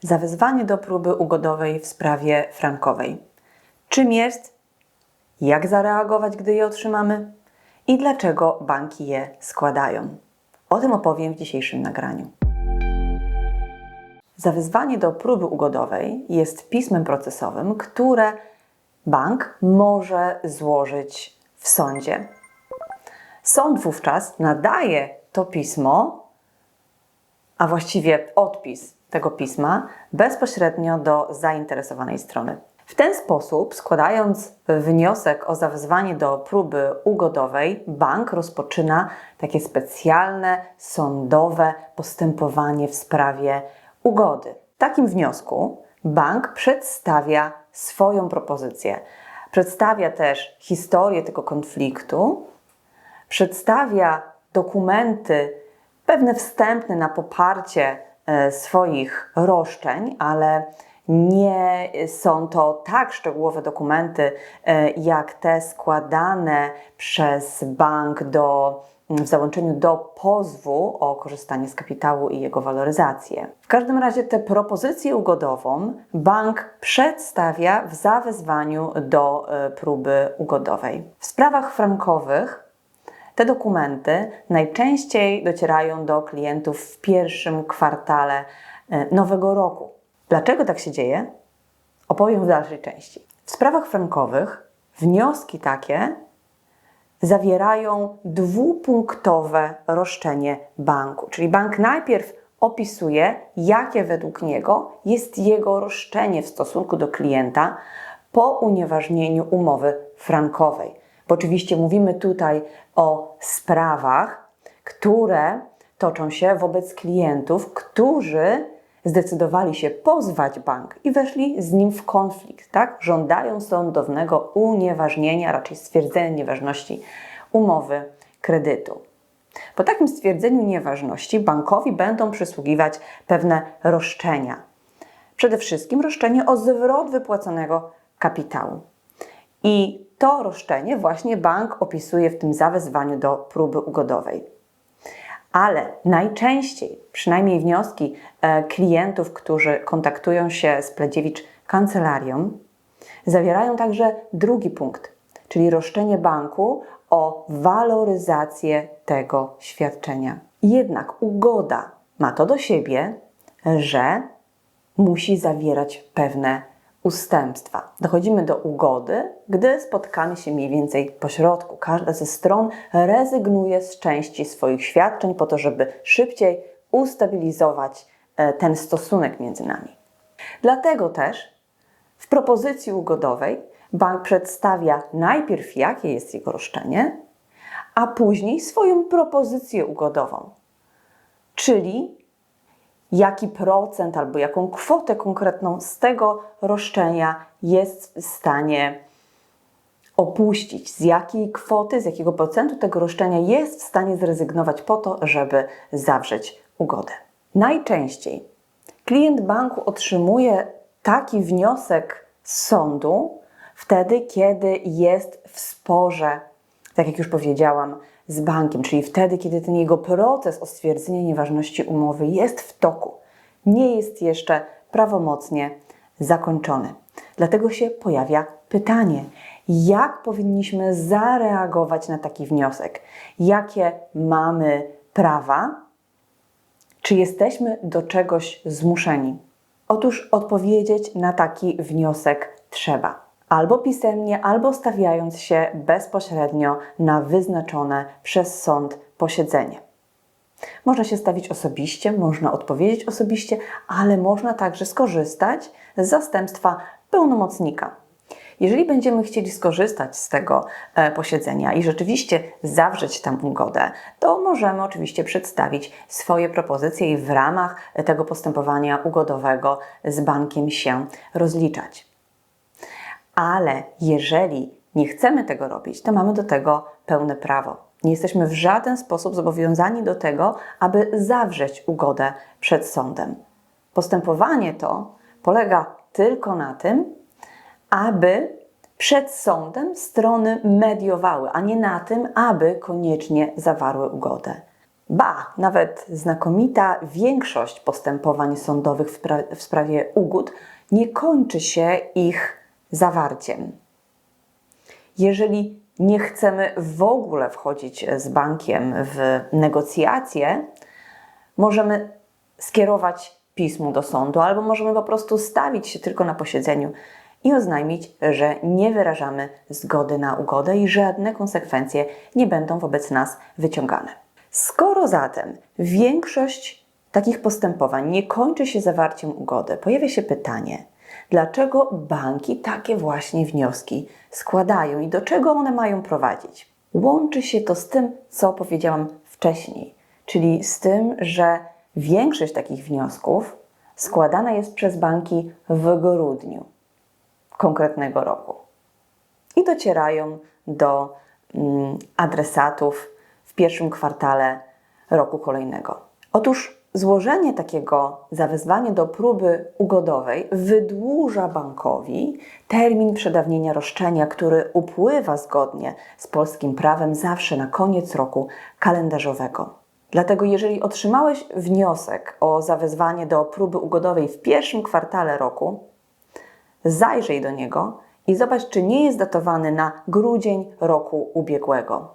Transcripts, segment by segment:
Zawezwanie do próby ugodowej w sprawie frankowej. Czym jest? Jak zareagować, gdy je otrzymamy? I dlaczego banki je składają? O tym opowiem w dzisiejszym nagraniu. Zawezwanie do próby ugodowej jest pismem procesowym, które bank może złożyć w sądzie. Sąd wówczas nadaje to pismo, a właściwie odpis tego pisma, bezpośrednio do zainteresowanej strony. W ten sposób, składając wniosek o zawezwanie do próby ugodowej, bank rozpoczyna takie specjalne sądowe postępowanie w sprawie ugody. W takim wniosku bank przedstawia swoją propozycję. Przedstawia też historię tego konfliktu, przedstawia dokumenty, pewne wstępne na poparcie swoich roszczeń, ale nie są to tak szczegółowe dokumenty, e, jak te składane przez bank do, w załączeniu do pozwu o korzystanie z kapitału i jego waloryzację. W każdym razie tę propozycję ugodową bank przedstawia w zawezwaniu do e, próby ugodowej. W sprawach frankowych te dokumenty najczęściej docierają do klientów w pierwszym kwartale e, nowego roku. Dlaczego tak się dzieje? Opowiem w dalszej części. W sprawach frankowych wnioski takie zawierają dwupunktowe roszczenie banku. Czyli bank najpierw opisuje, jakie według niego jest jego roszczenie w stosunku do klienta po unieważnieniu umowy frankowej. Bo oczywiście mówimy tutaj o sprawach, które toczą się wobec klientów, którzy zdecydowali się pozwać bank i weszli z nim w konflikt, tak? Żądają sądownego unieważnienia, raczej stwierdzenia nieważności umowy kredytu. Po takim stwierdzeniu nieważności bankowi będą przysługiwać pewne roszczenia. Przede wszystkim roszczenie o zwrot wypłaconego kapitału. I to roszczenie właśnie bank opisuje w tym zawezwaniu do próby ugodowej. Ale najczęściej, przynajmniej wnioski e, klientów, którzy kontaktują się z Pledziewicz kancelarią, zawierają także drugi punkt, czyli roszczenie banku o waloryzację tego świadczenia. Jednak ugoda ma to do siebie, że musi zawierać pewne ustępstwa. Dochodzimy do ugody, gdy spotkamy się mniej więcej po środku. Każda ze stron rezygnuje z części swoich świadczeń po to, żeby szybciej ustabilizować e, ten stosunek między nami. Dlatego też w propozycji ugodowej bank przedstawia najpierw, jakie jest jego roszczenie, a później swoją propozycję ugodową, czyli jaki procent albo jaką kwotę konkretną z tego roszczenia jest w stanie opuścić, z jakiej kwoty, z jakiego procentu tego roszczenia jest w stanie zrezygnować po to, żeby zawrzeć ugodę. Najczęściej klient banku otrzymuje taki wniosek z sądu wtedy, kiedy jest w sporze, tak jak już powiedziałam, z bankiem, czyli wtedy, kiedy ten jego proces o stwierdzenie nieważności umowy jest w toku, nie jest jeszcze prawomocnie zakończony. Dlatego się pojawia pytanie, jak powinniśmy zareagować na taki wniosek? Jakie mamy prawa? Czy jesteśmy do czegoś zmuszeni? Otóż odpowiedzieć na taki wniosek trzeba albo pisemnie, albo stawiając się bezpośrednio na wyznaczone przez sąd posiedzenie. Można się stawić osobiście, można odpowiedzieć osobiście, ale można także skorzystać z zastępstwa pełnomocnika. Jeżeli będziemy chcieli skorzystać z tego e, posiedzenia i rzeczywiście zawrzeć tam ugodę, to możemy oczywiście przedstawić swoje propozycje i w ramach tego postępowania ugodowego z bankiem się rozliczać. Ale jeżeli nie chcemy tego robić, to mamy do tego pełne prawo. Nie jesteśmy w żaden sposób zobowiązani do tego, aby zawrzeć ugodę przed sądem. Postępowanie to polega tylko na tym, aby przed sądem strony mediowały, a nie na tym, aby koniecznie zawarły ugodę. Ba, nawet znakomita większość postępowań sądowych w, w sprawie ugód nie kończy się ich zawarciem. Jeżeli nie chcemy w ogóle wchodzić z bankiem w negocjacje, możemy skierować pismo do sądu, albo możemy po prostu stawić się tylko na posiedzeniu i oznajmić, że nie wyrażamy zgody na ugodę i żadne konsekwencje nie będą wobec nas wyciągane. Skoro zatem większość takich postępowań nie kończy się zawarciem ugody, pojawia się pytanie, dlaczego banki takie właśnie wnioski składają i do czego one mają prowadzić. Łączy się to z tym, co powiedziałam wcześniej, czyli z tym, że większość takich wniosków składana jest przez banki w grudniu konkretnego roku i docierają do mm, adresatów w pierwszym kwartale roku kolejnego. Otóż złożenie takiego zawezwania do próby ugodowej wydłuża bankowi termin przedawnienia roszczenia, który upływa zgodnie z polskim prawem zawsze na koniec roku kalendarzowego. Dlatego, jeżeli otrzymałeś wniosek o zawezwanie do próby ugodowej w pierwszym kwartale roku, zajrzyj do niego i zobacz, czy nie jest datowany na grudzień roku ubiegłego.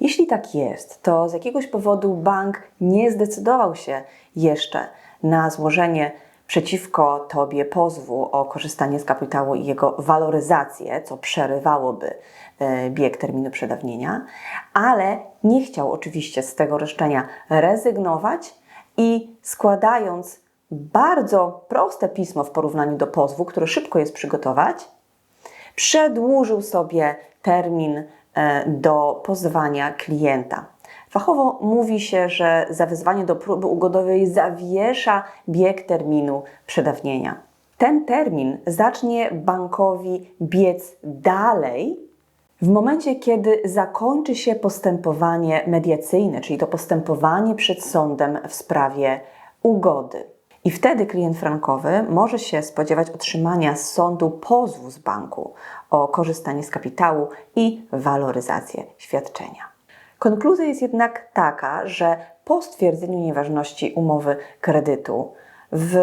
Jeśli tak jest, to z jakiegoś powodu bank nie zdecydował się jeszcze na złożenie przeciwko Tobie pozwu o korzystanie z kapitału i jego waloryzację, co przerywałoby e, bieg terminu przedawnienia, ale nie chciał oczywiście z tego roszczenia rezygnować i składając bardzo proste pismo w porównaniu do pozwu, które szybko jest przygotować, przedłużył sobie termin do pozwania klienta. Fachowo mówi się, że zawezwanie do próby ugodowej zawiesza bieg terminu przedawnienia. Ten termin zacznie bankowi biec dalej w momencie, kiedy zakończy się postępowanie mediacyjne, czyli to postępowanie przed sądem w sprawie ugody. I wtedy klient frankowy może się spodziewać otrzymania z sądu pozwu z banku o korzystanie z kapitału i waloryzację świadczenia. Konkluzja jest jednak taka, że po stwierdzeniu nieważności umowy kredytu w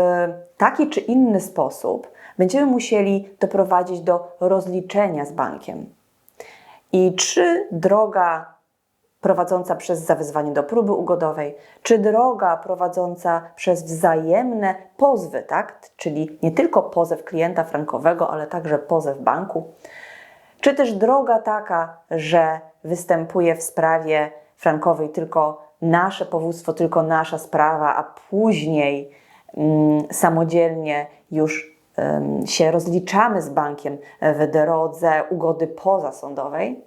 taki czy inny sposób będziemy musieli doprowadzić do rozliczenia z bankiem. I czy droga prowadząca przez zawezwanie do próby ugodowej, czy droga prowadząca przez wzajemne pozwy, tak? czyli nie tylko pozew klienta frankowego, ale także pozew banku, czy też droga taka, że występuje w sprawie frankowej tylko nasze powództwo, tylko nasza sprawa, a później mm, samodzielnie już się rozliczamy z bankiem w drodze ugody pozasądowej.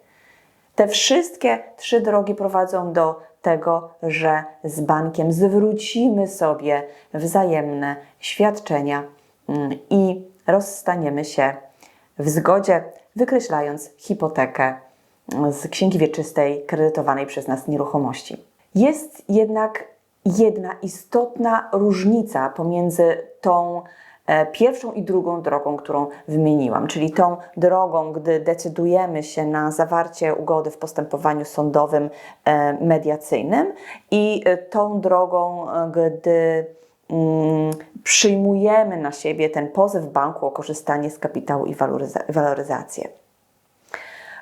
Te wszystkie trzy drogi prowadzą do tego, że z bankiem zwrócimy sobie wzajemne świadczenia mm, i rozstaniemy się w zgodzie, wykreślając hipotekę z księgi wieczystej kredytowanej przez nas nieruchomości. Jest jednak jedna istotna różnica pomiędzy tą pierwszą i drugą drogą, którą wymieniłam, czyli tą drogą, gdy decydujemy się na zawarcie ugody w postępowaniu sądowym e, mediacyjnym i e, tą drogą, gdy mm, przyjmujemy na siebie ten pozew banku o korzystanie z kapitału i waloryzację.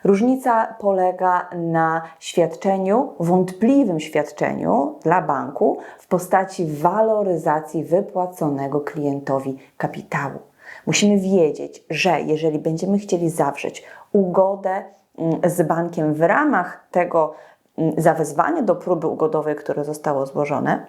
Różnica polega na świadczeniu, wątpliwym świadczeniu dla banku w postaci waloryzacji wypłaconego klientowi kapitału. Musimy wiedzieć, że jeżeli będziemy chcieli zawrzeć ugodę mm, z bankiem w ramach tego mm, zawezwania do próby ugodowej, które zostało złożone,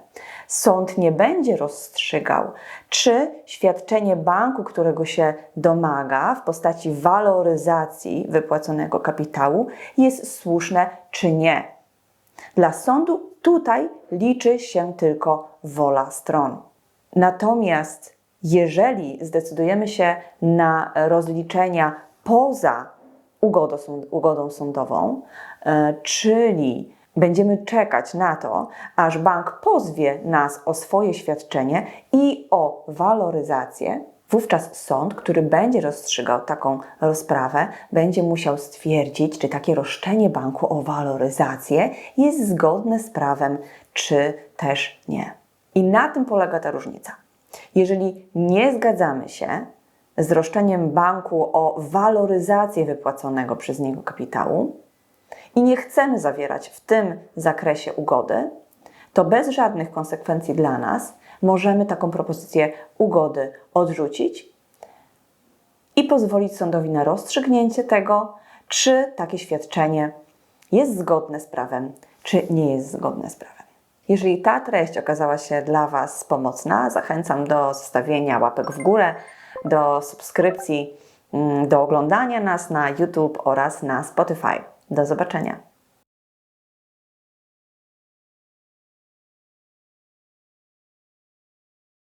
sąd nie będzie rozstrzygał, czy świadczenie banku, którego się domaga w postaci waloryzacji wypłaconego kapitału jest słuszne, czy nie. Dla sądu tutaj liczy się tylko wola stron. Natomiast jeżeli zdecydujemy się na rozliczenia poza ugodą, sądową, e, czyli Będziemy czekać na to, aż bank pozwie nas o swoje świadczenie i o waloryzację. Wówczas sąd, który będzie rozstrzygał taką rozprawę, będzie musiał stwierdzić, czy takie roszczenie banku o waloryzację jest zgodne z prawem, czy też nie. I na tym polega ta różnica. Jeżeli nie zgadzamy się z roszczeniem banku o waloryzację wypłaconego przez niego kapitału i nie chcemy zawierać w tym zakresie ugody, to bez żadnych konsekwencji dla nas możemy taką propozycję ugody odrzucić i pozwolić sądowi na rozstrzygnięcie tego, czy takie świadczenie jest zgodne z prawem, czy nie jest zgodne z prawem. Jeżeli ta treść okazała się dla Was pomocna, zachęcam do zostawienia łapek w górę, do subskrypcji, mm, do oglądania nas na YouTube oraz na Spotify. Do zobaczenia.